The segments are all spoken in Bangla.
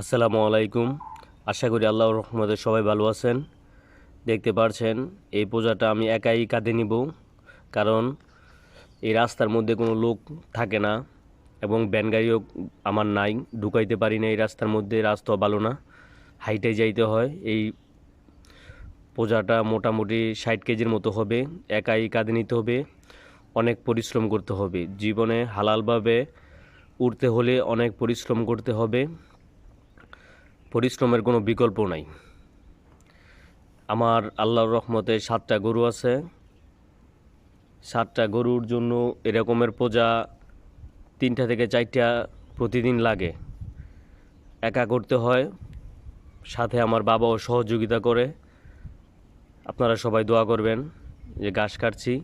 আসসালামু আলাইকুম। আশা করি আল্লাহর রহমতে সবাই ভালো আছেন। দেখতে পারছেন, এই পূজাটা আমি একাই কাঁধে নিব, কারণ এই রাস্তার মধ্যে কোনো লোক থাকে না এবং ব্যান গাড়িও আমার নাই, ঢুকাইতে পারি না এই রাস্তার মধ্যে রাস্তা ভালো না। হাইটে যাইতে হয়, এই পূজাটা মোটামুটি ষাট কেজির মতো হবে, একাই কাঁধে নিতে হবে, অনেক পরিশ্রম করতে হবে। জীবনে হালালভাবে উঠতে হলে অনেক পরিশ্রম করতে হবে। পরিশ্রমের কোনো বিকল্প নাই। আমার আল্লাহর রহমতে সাতটা গরু আছে। সাতটা গরুর জন্য এরকমের পূজা তিনটা থেকে চারটা প্রতিদিন লাগে। একা করতে হয়, সাথে আমার বাবাও সহযোগিতা করে। আপনারা সবাই দোয়া করবেন যে ঘাস কাটছি।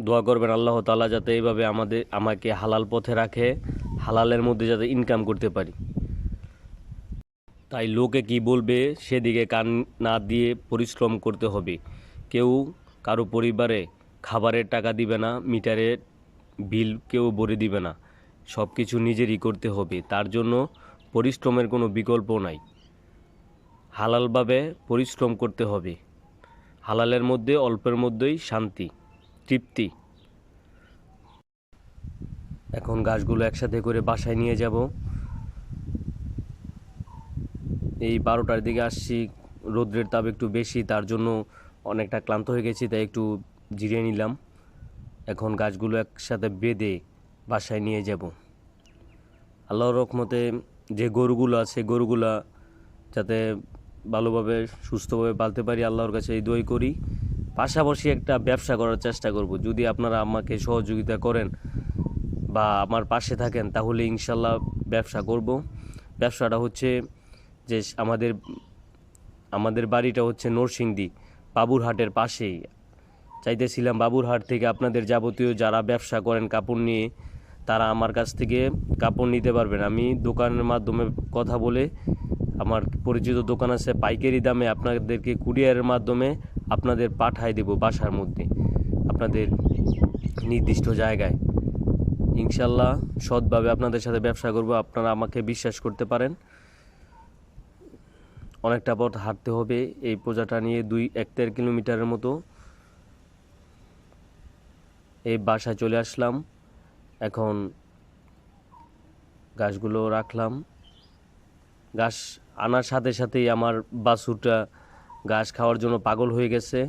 দোয়া করবেন আল্লাহ তাআলা যাতে এইভাবে আমাদের, আমাকে হালাল পথে রাখে, হালালের মধ্যে যাতে ইনকাম করতে পারি। তাই লোকে কি বলবে সেদিকে কান না দিয়ে পরিশ্রম করতে হবে। কেউ কারও পরিবারে খাবারের টাকা দিবে না, মিটারের বিল কেউ ভরে দিবে না। সব কিছু নিজেরই করতে হবে, তার জন্য পরিশ্রমের কোনো বিকল্প নাই। হালালভাবে পরিশ্রম করতে হবে। হালালের মধ্যে, অল্পের মধ্যেই শান্তি, তৃপ্তি। এখন গাছগুলো একসাথে করে বাসায় নিয়ে যাব। এই বারোটার দিকে আসছি, রৌদ্রের তাপ একটু বেশি, তার জন্য অনেকটা ক্লান্ত হয়ে গেছি, তাই একটু জিরিয়ে নিলাম। এখন গাছগুলো একসাথে বেঁধে বাসায় নিয়ে যাব। আল্লাহর রকমতে যে গরুগুলো আছে গরুগুলা যাতে ভালোভাবে, সুস্থভাবে পালতে পারি, আল্লাহর কাছে এই দোয়াই করি। পাশাপাশি একটা ব্যবসা করার চেষ্টা করব। যদি আপনারা আমাকে সহযোগিতা করেন বা আমার পাশে থাকেন, তাহলে ইনশাল্লাহ ব্যবসা করব। ব্যবসাটা হচ্ছে যে আমাদের আমাদের বাড়িটা হচ্ছে নরসিংদী, বাবুরহাটের পাশেই। চাইতেছিলাম বাবুরহাট থেকে আপনাদের যাবতীয় যারা ব্যবসা করেন কাপড় নিয়ে, তারা আমার কাছ থেকে কাপড় নিতে পারবেন। আমি দোকানের মাধ্যমে কথা বলে, আমার পরিচিত দোকান আছে পাইকারি দামে আপনাদেরকে কুরিয়ারের মাধ্যমে আপনাদের পাঠায় দেব বাসার মধ্যে, আপনাদের নির্দিষ্ট জায়গায়। ইনশাল্লাহ সৎভাবে আপনাদের সাথে ব্যবসা করব, আপনারা আমাকে বিশ্বাস করতে পারেন। অনেকটা পথ হাঁটতে হবে। এই পূজাটা নিয়ে দুই এক দেড় কিলোমিটারের মতো এই বাসায় চলে আসলাম। এখন গাছগুলো রাখলাম। ঘাস আনার সাথে সাথেই আমার বাছুরটা ঘাস খাওয়ার জন্য পাগল হয়ে গেছে।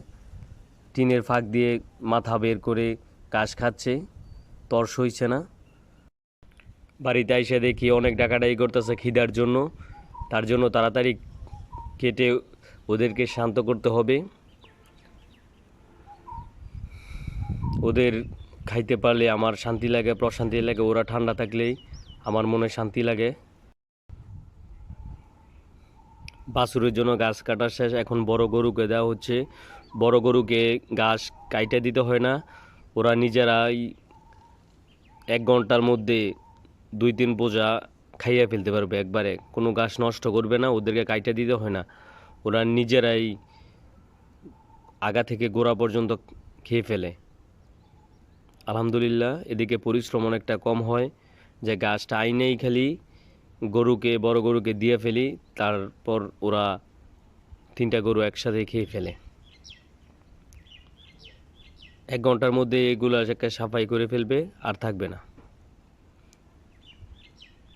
টিনের ফাঁক দিয়ে মাথা বের করে ঘাস খাচ্ছে। তর সইছে না। বাড়িতে এসে দেখি অনেক ডাকাডাকি করতেছে খিদার জন্য। তার জন্য তাড়াতাড়ি কেটে ওদেরকে শান্ত করতে হবে। ওদের খাইতে পারলে আমার শান্তি লাগে, প্রশান্তি লাগে, ওরা ঠান্ডা থাকলেই আমার মনে শান্তি লাগে। বাছুরের জন্য গাছ কাটার শেষ, এখন বড় গরুকে দেওয়া হচ্ছে। বড় গরুকে ঘাস কাইটে দিতে হয় না, ওরা নিজেরাই এক ঘণ্টার মধ্যে দুই তিন বোঝা খাইয়ে ফেলতে পারবে একবারে। কোনো গাছ নষ্ট করবে না, ওদেরকে কাইটা দিতে হয় না। ওরা নিজেরাই আগা থেকে গোড়া পর্যন্ত খেয়ে ফেলে। আলহামদুলিল্লাহ, এদিকে পরিশ্রম অনেকটা কম হয়। যে গাছটা আইনেই খালি গরুকে, বড় গরুকে দিয়ে ফেলি, তারপর ওরা তিনটা গরু একসাথে খেয়ে ফেলে। এক ঘণ্টার মধ্যে এগুলো একটা সাফাই করে ফেলবে, আর থাকবে না।